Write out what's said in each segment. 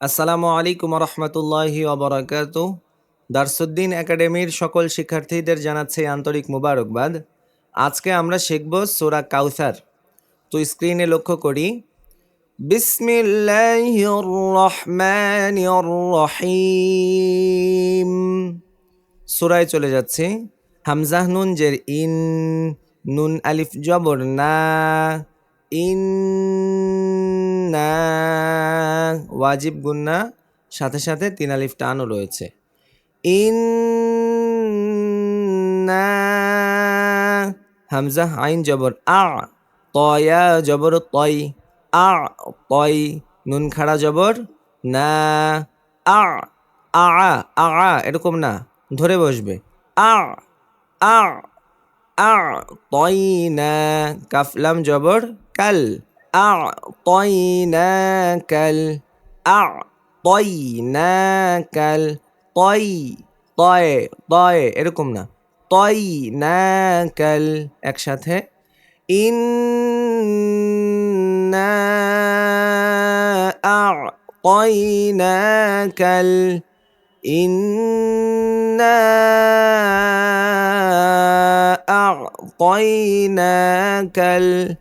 আসসালামু আলাইকুম রহমতুল্লাহি অবরাকাত দারসুদ্দিন একাডেমির সকল শিক্ষার্থীদের জানাচ্ছি আন্তরিক মুবারকবাদ। আজকে আমরা শিখব সোরা কাউসার। তো স্ক্রিনে লক্ষ্য করি বিসমিল্লাহির রহমানির রহিম সুরায় চলে যাচ্ছে। হামজাহ নুন জের ইন, নুন আলিফ জবর না, ইন না ওয়াজিব গুন্না, সাথে সাথে তিন আলিফ টানও রয়েছে। ইন না হামজা, আইন জবর, আ, তয়া জবর তয় আ তয় নুন খাড়া জবর, না, আ আ আ এরকম না, ধরে বসবে। আ আ আ তয়না কাফলাম জবর, কাল। কাল আ তয়না কাল তয় তয় তয় এরকম না। না কাল একসাথে। ইন্না আ'তাইনাকাল ইন্না আ'তাইনাকাল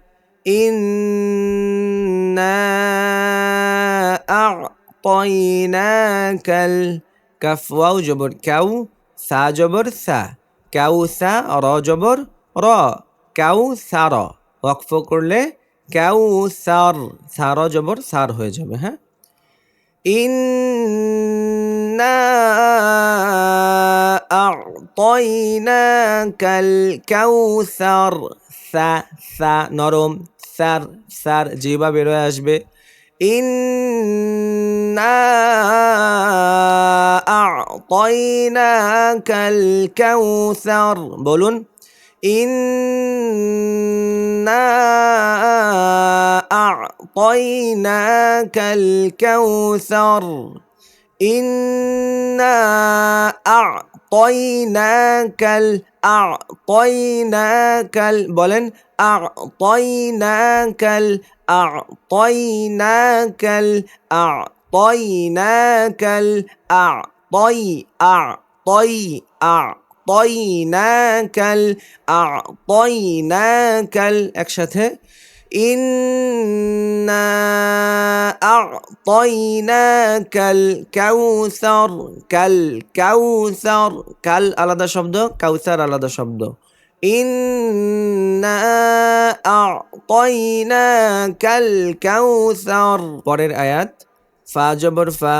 ইন্না আ'তাইনাকাল কাফ ওয়াও জবর কাউ সা জবর সা কাউ সা র জবর র কাউ সার ওয়াকফ করলে কাউ সার সার জবর সার হয়ে যাবে হ্যাঁ إنا أعطيناك الكوثر সা সা নরম সার সার জিবা বেরোয় আসবে إنا أعطيناك الكوثر বলুন إنا أعطيناك الكوثر إنا أعطيناك আ'তাইনাকাল আ'তাইনাকাল বলেন আ'তাইনাকাল আ'তাইনাকাল আ'তাইনাকাল আ'তাই আ'তাই আ'তাইনাকাল আ'তাইনাকাল একসাথে إنا أعطيناك الكوثر كالكوثر কাল আলাদা শব্দ কাউসার আলাদা শব্দ إنا أعطيناك الكوثر পরের আয়াত ফা জবর ফা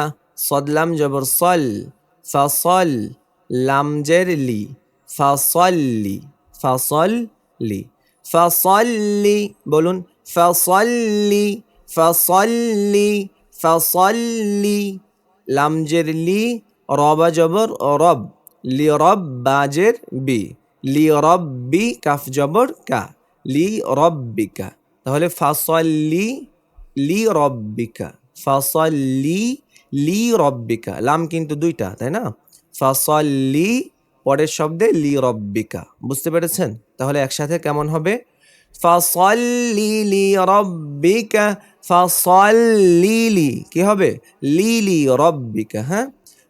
সদলাম জবর সল ফসল লামজের লি ফসল্লি ফসল্লি ফসল্লি, বলুন, ফসল্লি ফসল্লি ফসল্লি। লামজের লি, রবা জবর, রব। লি, রব, বাজের, বি। লি রব্বি কাফ জবর, কা। লি রব্বিকা তাহলে ফাসল্লি, লি রব্বিকা ফাসল্লি, লি রব্বিকা লাম কিন্তু দুইটা, তাই না? ফাসল্লি পরের শব্দে লি রব্বিকা। বুঝতে পেরেছেন? তাহলে একসাথে কেমন হবে? ফাসল্লি লি রব্বিকা, ফাসল্লি লি। কি হবে? লি লিলি রব্বিকা হ্যাঁ?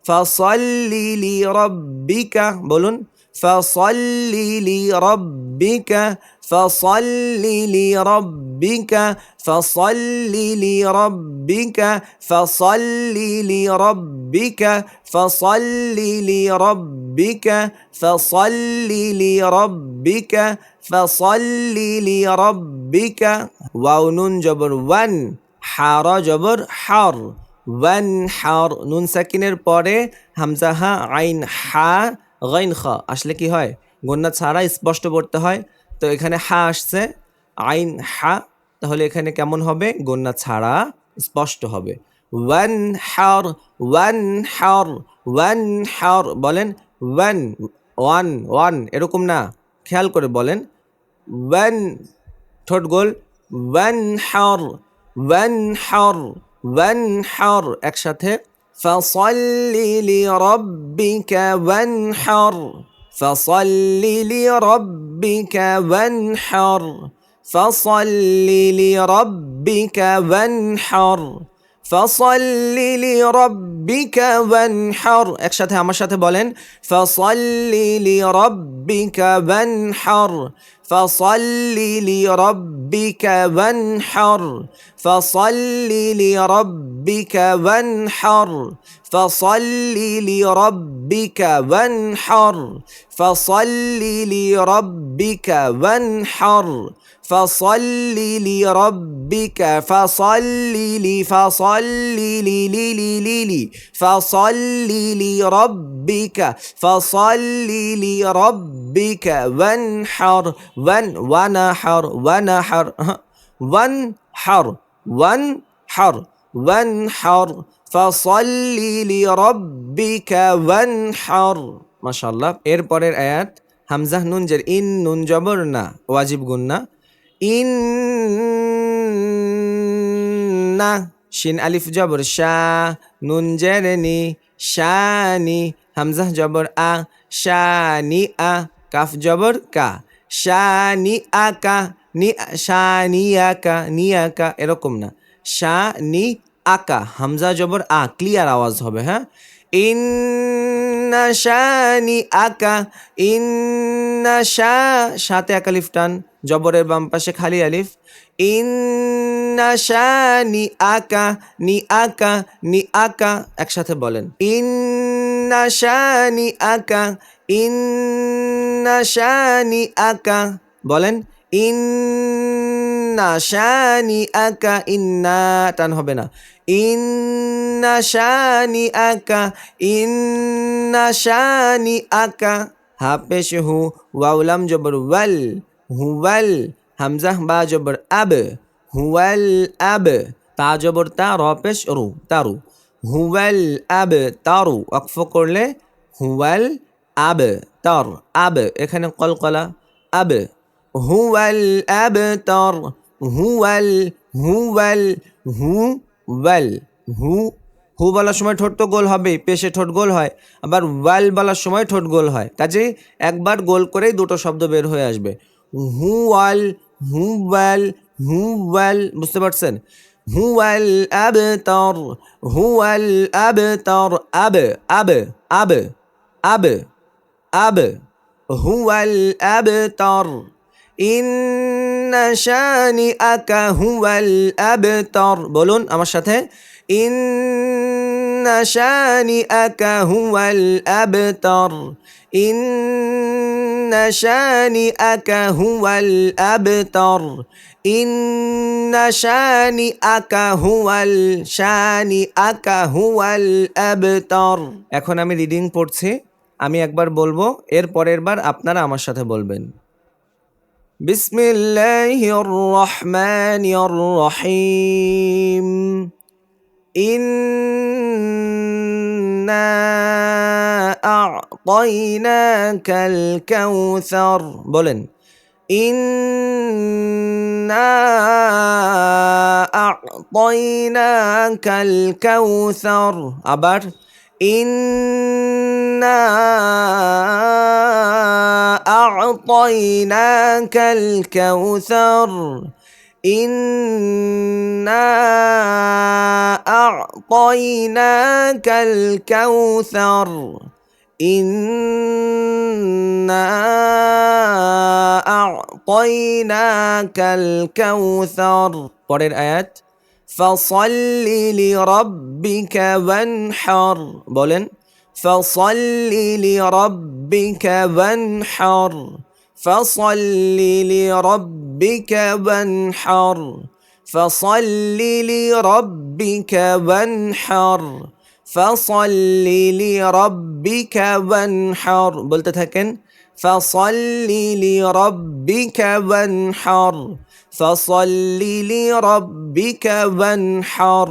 ফাসল্লি লি রব্বিকা, বলুন। ফাসল্লি লি রব্বিকা فصل لربك فصل لربك فصل لربك فصل لربك فصل لربك فصل لربك واو نون جبر ون حار جبر حر ওয়ান হার নুন সাকিনের পরে হামজাহা আইন হা গাইন খ আসলে কি হয় গন্যা ছাড়া স্পষ্ট পড়তে হয় তো এখানে হা আসছে আইন হা তাহলে এখানে কেমন হবে গন্যা ছাড়া স্পষ্ট হবে ওয়ান হার ওয়ান হার ওয়ান হার বলেন ওয়ান ওয়ান ওয়ান এরকম না খেয়াল করে বলেন ওয়ান ঠোঁট গোল ওয়ান হার ওয়ান হার ওয়ান হার একসাথে فصل لربك وانحر فصل لربك وانحر فصل لربك وانحر ফসল্লি লিরব্বিকা ওয়ানহার একসাথে আমার সাথে বলেন ফসল্লি লিরব্বিকা ওয়ানহার فصل لربك وانحر. فصل لربك وانحر. فصل لربك وانحر. فصل لربك وانحر. فصل لربك فصل لفصل للي فصل لربك فصل لربك وانحر. ওয়ান ওয়ানা হর ওয়ানা হর ওয়ান হর ওয়ান হর হ্যাঁ, ওয়ান হর, ফসল্লি লিরব্বিকা ওয়ান হর। মাশাআল্লাহ। এরপরের আয়াত, হামজাহ নুনজের ইন, নুন জবর না, ওয়াজিব গুন না। ইন না, শিন আলিফ জবর শাহ নুন জের নি শানি হামজাহ জবর আ শানি আ, কাফ জবর কা। শানি আকা নি শানি আকা নি আকা এরকম না। শানি আকা হামজা জবর আ ক্লিয়ার আওয়াজ হবে হ্যাঁ? ইন্না শানি আকা ইন্না শা, সাথে একালিফ টান, জবরের বাম পাশে খালি আলিফ। ইন্না শানি আকা নি আকা নি আকা একসাথে বলেন। ইন্না শানি আকা ইন্না শানি আকা বলেন, ইন্না শানি আকা ইন্না, টান হবে না, ইন্না শানি আকা ইন্না শানি আকা হাফেশ হু ওয়াউলাম জবর, ওয়াল হুয়াল হামজাহ বা, জবর, আব হুয়াল আব, তা, জবর, তা রপেশ রু, তারু হুয়াল আব, তারু অক্ফ করলে হুয়াল আব, তর, আব, এখানে কলকলা, আব। হুয়াল, আব, তর, হুয়াল হুয়াল হু ওয়াল হু। হু বলার সময় ঠোঁট তো গোল হবেই পেশে ঠোঁট গোল হয়, আবার ওয়াল বলার সময় ঠোঁট গোল হয়। কাজেই একবার গোল করেই দুটো শব্দ বের হয়ে আসবে। হু ওয়াল হু ওয়াল হু ওয়াল বুঝতে পারছেন? হু ওয়াল আব, তর হু ওয়াল আব, তর, আব আব আব আব। আব, হুয়াল আব তর ইন্ন শানিআকা হুয়াল আবতর। বলুন আমার সাথে। ইন্ন শানিআকা হুয়াল আব আবতর। ইন্ন শানিআকা হুয়াল আবতর। ইন্ন শানিআকা হুয়াল শানি আকা হুয়াল আবতর। এখন আমি রিডিং পড়ছি। আমি একবার বলব, এর পরের বার আপনারা আমার সাথে বলবেন। বিসমিল্লাহির বলেন, ইন্না আ'তাইনাকাল কাউসার। আবার, ইন্না أعطيناك الكوثر إنا أعطيناك الكوثر إنا أعطيناك الكوثر পরের আয়াত فصل لربك وانحر বলেন فصل لربك وانحر فصل لربك وانحر فصل لربك وانحر فصل لربك وانحر বলতে থাকেন فصل لربك وانحر فصل لربك وانحر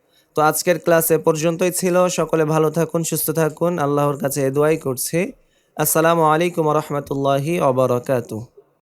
তো আজকের ক্লাস এ পর্যন্তই ছিল। সকলে ভালো থাকুন, সুস্থ থাকুন। আল্লাহর কাছে দোয়াই করছি। আসসালামু আলাইকুম রহমতুল্লাহি অবরাকাতু